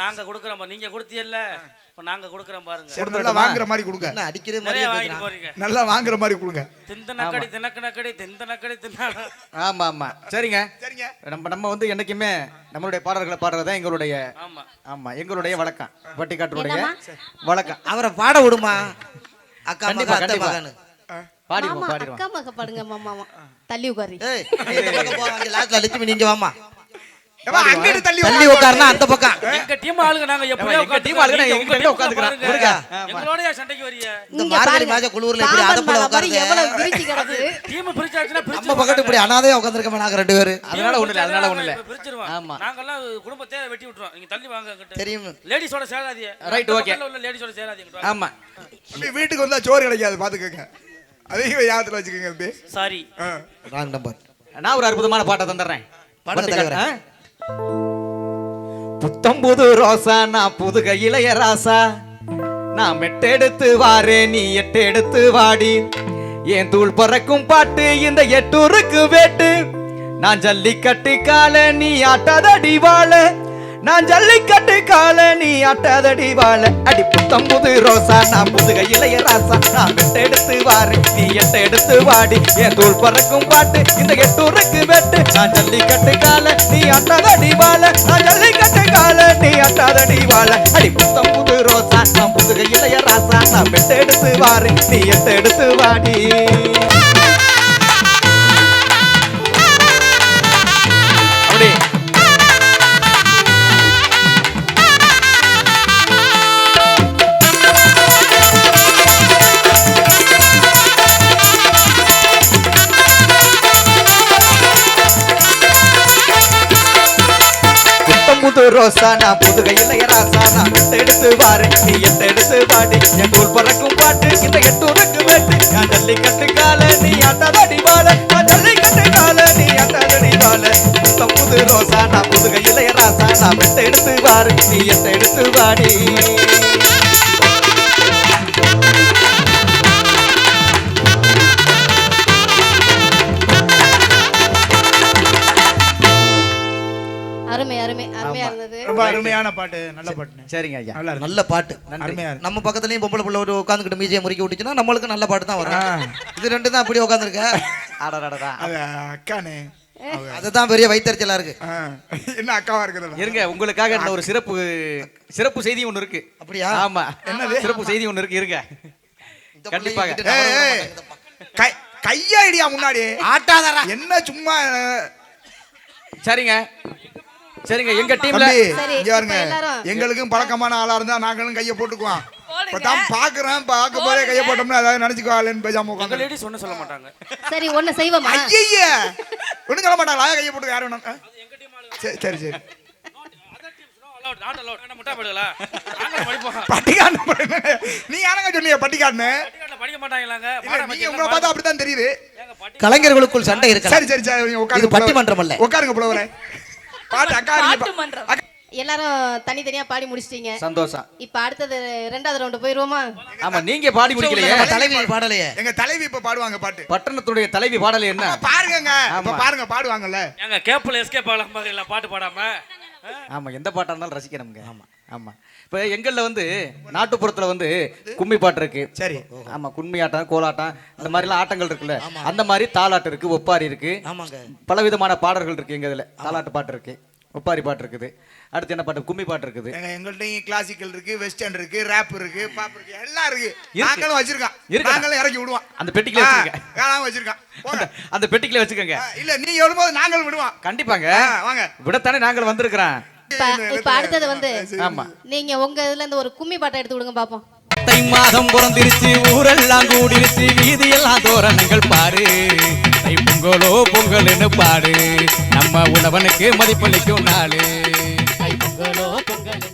நாங்க கொடுக்குறோம் பாரு. நீங்க கொடுத்தீல்ல. இப்ப நாங்க கொடுக்குறோம் பாருங்க. நல்லா வாங்குற மாதிரி கொடுங்க. என்ன அடிக்கிற மாதிரி வாங்கிட்டு போறீங்க. நல்லா வாங்குற மாதிரி கொடுங்க. திந்த நக்கடி தினக்கு நக்கடி திந்த நக்கடி தின்னா ஆமா ஆமா. சரிங்க. சரிங்க. நம்ம நம்ம வந்து என்னைக்குமே நம்மளுடைய பாடல்களை பாடுறதா எங்களுடைய ஆமா. ஆமா எங்களுடைய வழக்கம். பட்டிக்காட்டுடைய வழக்கம். அவரை பாட விடுமா? அக்கா கண்டிப்பா, கண்டிப்பா. மகன். பாடிடுவோம் பாடிடுவோம். அக்கா மக பாடுங்க மாமா தள்ளி உட்காரி. ஏய் போ நீங்க வாமா தள்ளி தள்ளி உட்காரு. உட்கார்னா அந்த பக்கம். எங்க டீம் ஆளுங்க நாங்க எப்படியோ team ஆளுங்க நாங்க எங்க உட்கார்ந்துக்கிறோம். எங்களோட சண்டைக்கு வரிய இந்த மார்கழி குளிர்ல இப்படி அதை போல உட்காருங்க. எவ்வளவு டீம் நம்ம பக்கத்து இப்படி அனாதையா உட்காந்துருக்கோம் நாங்க ரெண்டு பேரு? அதனால ஒண்ணு இல்ல அதனால ஒண்ணு இல்ல. பிரிச்சிருவோம் ஆமா. நாங்கெல்லாம் குடும்பத்தை வெட்டி விட்டுருவோம். நீங்க தள்ளி வாங்க தெரியும். லேடிஸோட சேராதீங்க. Okay. உள்ள லேடிஸோட சேராதீங்க. ஆமா. வீட்டுக்கு வந்தா சோறு கிடைக்காது பாத்துக்கோங்க. அதையும் ஞாபகத்துல வச்சுக்கோங்க சாரி ஆ. ராங் நம்பர் நான் ஒரு அற்புதமான பாட்டை தந்துடுறேன். பட்டிக்காட்டு, தலைவரே. புத்தம் புது ரோசா நான் புதுக இளைய ராசா. நான் மெட்டெடுத்து வாரே நீ எட்டெடுத்து வாடி. என் தூள் பறக்கும் பாட்டு இந்த எட்டூருக்கு வேட்டு. நான் ஜல்லிக்கட்டு கால நீ ஆட்டாதடி வாழ. நான் ஜல்லிக்கட்டு கால நீ ஆட்டாதடி வாழ. அடி புத்தம் புது ரோசா நான் புதுக இளைய ராசா. நான் மெட்டெடுத்து வாரே நீ எட்டெடுத்து வாடி. என் தூள் பறக்கும் பாட்டு இந்த எட்டூருக்கு நான் ஜல்லிக்கட்டு கால நீ ஆட்டாதடி வாழ. நான் ஜல்லிக்கட்டு கால நீ ஆட்டாதடி வாழ. அடி புத்தம் புது ரோசா நான் புதுக இளைய ராசா. நான் பெட்டெடுத்து வாரே நீ எட்டெடுத்து வாடி. புத்தம் புது ரோசா நான் புதுகை இளைய ராசா எடுத்து பாரு நீ எட்டு எடுத்து பாடி. என் ஊர் பறக்கும் பாட்டு இந்த எட்டு உனக்கு வேட்டு. நான் ஜல்லிக்கட்டு கால நீ ஆட்டாதடி வாழ. நான் ஜல்லிக்கட்டு கால நீ ஆட்டாதடி வாழ. புத்தம் புது ரோசானா நான் புதுகை இளைய ராசா எட்டு எடுத்து பாரு நீ எட்டு எடுத்து பாடி. ரொம்ப அருமையான பாட்டு நல்ல பாட்டு சரிங்க ஐயா. நல்லா பாட்டு. நம்ம பக்கத்துலயும் பொம்பளை பிள்ளை ஒரு உட்காந்துக்கிட்டு மீஜையை முறுக்கி விட்டுச்சுன்னா நம்மளுக்கு நல்ல பாட்டு தான். வரும். இது ரெண்டு தான் அப்படி உட்காந்துருக்க? அடடடடா அது அக்கானே அதுதான் பெரிய வைத்தறிச்சலா இருக்கு. என்ன அக்காவா இருக்குது இருங்க உங்களுக்காக இந்த ஒரு சிறப்பு சிறப்பு செய்தி ஒண்ணு இருக்கு. அப்படியா? ஆமா. சிறப்பு செய்தி ஒண்ணு இருக்கு இருங்க. கண்டிப்பாக. பிள்ளையை விட்டுட்டு ஏய், நவர ஏய். விட மாட்டாங்க. கை கையாடியா முன்னாடி? ஆட்டாதரா என்ன சும்மா சரிங்க. சரிங்க எங்க டீம்ல தம்பி சரி, இங்க பாருங்க எங்களுக்கும் பழக்கமான ஆளா இருந்தா நாங்களும் கையை போட்டுக்குவோம். தான் பாக்குறேன் பார்க்க போதே கையை போட்டோம்னா ஏதாவது நினைச்சுக்குவாளேன்னு பேசாம எங்க உட்காந்து லேடிஸ் ஒண்ணும் சொல்ல மாட்டாங்க. சரி ஒண்ணு செய்வோமா? ஐய ஒண்ணும் சொல்ல மாட்டாங்களா கையை போட்டு யாரும்? சரி சரி சரி. கலைஞர்களுக்குள் சண்டை இருக்கு சரி சரி சரி பட்டிமன்றம் அல்ல. உட்காருங்க புலவரே. பாட்டு அக்கா எல்லாரும் தனித்தனியா பாடி முடிச்சிட்டீங்க. சந்தோஷம். இப்ப அடுத்தது ரெண்டாவது ரவுண்டு போயிருவோமா? ஆமா நீங்க பாடி முடிக்கலையே. தலைவி பாடலையே. எங்க தலைவி இப்ப பாடுவாங்க பாட்டு. பட்டணத்துடைய தலைவி பாடல் என்ன? பாருங்க. பாருங்க பாடுவாங்கல்ல. ஏங்க கேப்ல எஸ்கேப் ஆகலாம் பாட்டு பாடாம? ஆமா எந்த பாட்டா இருந்தாலும் ரசிக்கணுங்க ஆமா. ஆமா. இப்ப எங்கள்ல வந்து நாட்டுப்புறத்துல வந்து கும்மி பாட்டு இருக்கு. சரி. ஆமா கும்மி ஆட்டம் கோலாட்டம் இந்த மாதிரி எல்லாம் ஆட்டங்கள் இருக்குல்ல. அந்த மாதிரி தாலாட்டு இருக்கு ஒப்பாரி இருக்கு. ஆமாங்க. பலவிதமான பாடல்கள் இருக்கு எங்க இதுல. தாலாட்டு பாட்டு இருக்கு ஒப்பாரி பாட்டு இருக்குது. அடுத்து என்ன பாட்டு? கும்மி பாட்டு இருக்குது. எங்க எங்கள்கிட்ட கிளாசிக்கல் இருக்கு வெஸ்டர்ன் இருக்கு ரேப் இருக்கு பாப் இருக்கு எல்லாம் இருக்கு. நாங்களும் வச்சிருக்கோம். இருக்கா? நாங்களும் இறக்கி விடுவோம். அந்த பெட்டிக்குள்ள வச்சுக்கங்க வேணாம் வச்சிருக்கோம். அந்த பெட்டிக்குள்ள வச்சுக்கோங்க. இல்ல நீ எழும்போது நாங்களும் விடுவோம். கண்டிப்பாங்க. வாங்க. விடத்தானே நாங்கள் வந்திருக்கிறோம். இப்ப அடுத்தது வந்து ஆமா. நீங்க உங்க இதுல இருந்து ஒரு கும்மி பாட்டை எடுத்து விடுங்க பாப்போம். தை மாதம் பிறந்திருச்சு ஊரெல்லாம் கூடிருச்சு வீதியெல்லாம் தோரணங்கள் பாரு தை பொங்கலோ பொங்கல்னு பாடு. நம்ம உழவனுக்கு மதிப்பளிக்கும் நாளு. தை பொங்கலோ பொங்கல்